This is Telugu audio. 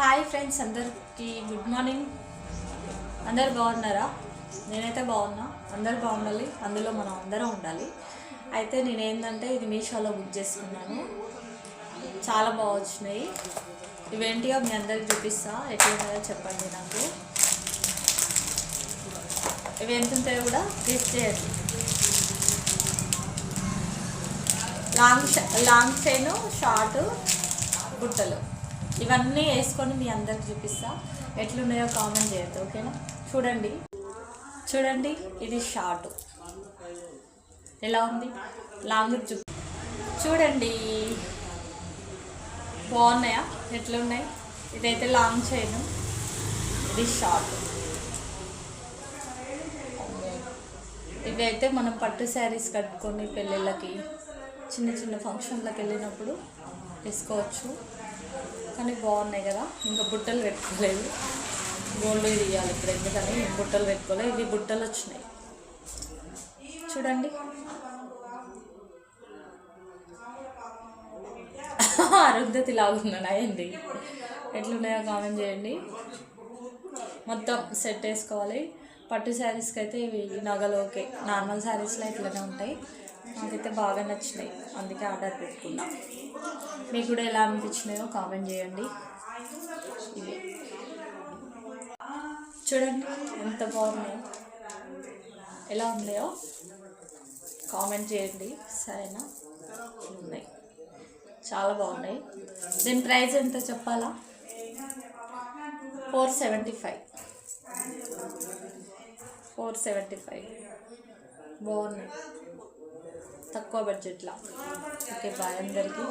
హాయ్ ఫ్రెండ్స్ అందరికి గుడ్ మార్నింగ్ అందరు బాగున్నారా? నేనైతే బాగున్నా. అందరు బాగుండాలి. అందులో మనం అందరం ఉండాలి. అయితే నేనేంటంటే ఇది మీషోలో బుక్ చేసుకున్నాను. చాలా బాగా వచ్చినాయి. ఇవేంటిగా మీ అందరికి చూపిస్తా. ఎట్లా చెప్పండి నాకు. ఇవి ఎంత ఉంటాయో కూడా టేస్ట్ చేయండి. లాంగ్ లాంగ్ చైన్ షార్ట్ బుట్టలు. ఇవన్నీ వేసుకొని మీ అందరికి చూపిస్తా. ఎట్లున్నాయో కామెంట్ చేయొద్దు ఓకేనా? చూడండి. చూడండి ఇది షార్ట్. ఎలా ఉంది? లాంగ్ చూ చూడండి. బాగున్నాయా? ఎట్లున్నాయి? ఇదైతే లాంగ్ చైన్ ఇది షార్ట్ ఇవి అయితే మనం పట్టు శారీస్ కట్టుకొని పెళ్ళిళ్ళకి చిన్న చిన్న ఫంక్షన్లకు వెళ్ళినప్పుడు వేసుకోవచ్చు. కానీ బాగున్నాయి కదా. ఇంకా బుట్టలు పెట్టుకోలేదు. గోల్డ్ తీయాలి ఇప్పుడు ఎందుకని? బుట్టలు పెట్టుకోలేదు ఇవి బుట్టలు వచ్చినాయి. చూడండి. అరుంధతి లాగున్నాను అయింది ఎట్లున్నాయో కామెంట్ చేయండి. మొత్తం సెట్ వేసుకోవాలి. పట్టు శారీస్కి అయితే ఇవి నగలు ఓకే. నార్మల్ శారీస్లో ఇట్లనే ఉంటాయి. నాకైతే బాగా నచ్చినాయి. అందుకే ఆర్డర్ పెట్టుకున్నా. మీకు కూడా ఎలా అనిపించినాయో కామెంట్ చేయండి. ఇవి. చూడండి ఎంత బాగున్నాయి. ఎలా ఉన్నాయో కామెంట్ చేయండి. సరేనా? ఉన్నాయి. చాలా బాగున్నాయి. దీని ప్రైస్ ఎంత చెప్పాలా? Four seventy five. Four seventy five. బాగున్నాయి. తక్కువ బడ్జెట్లో. ఓకే బాయ్ అందరికీ.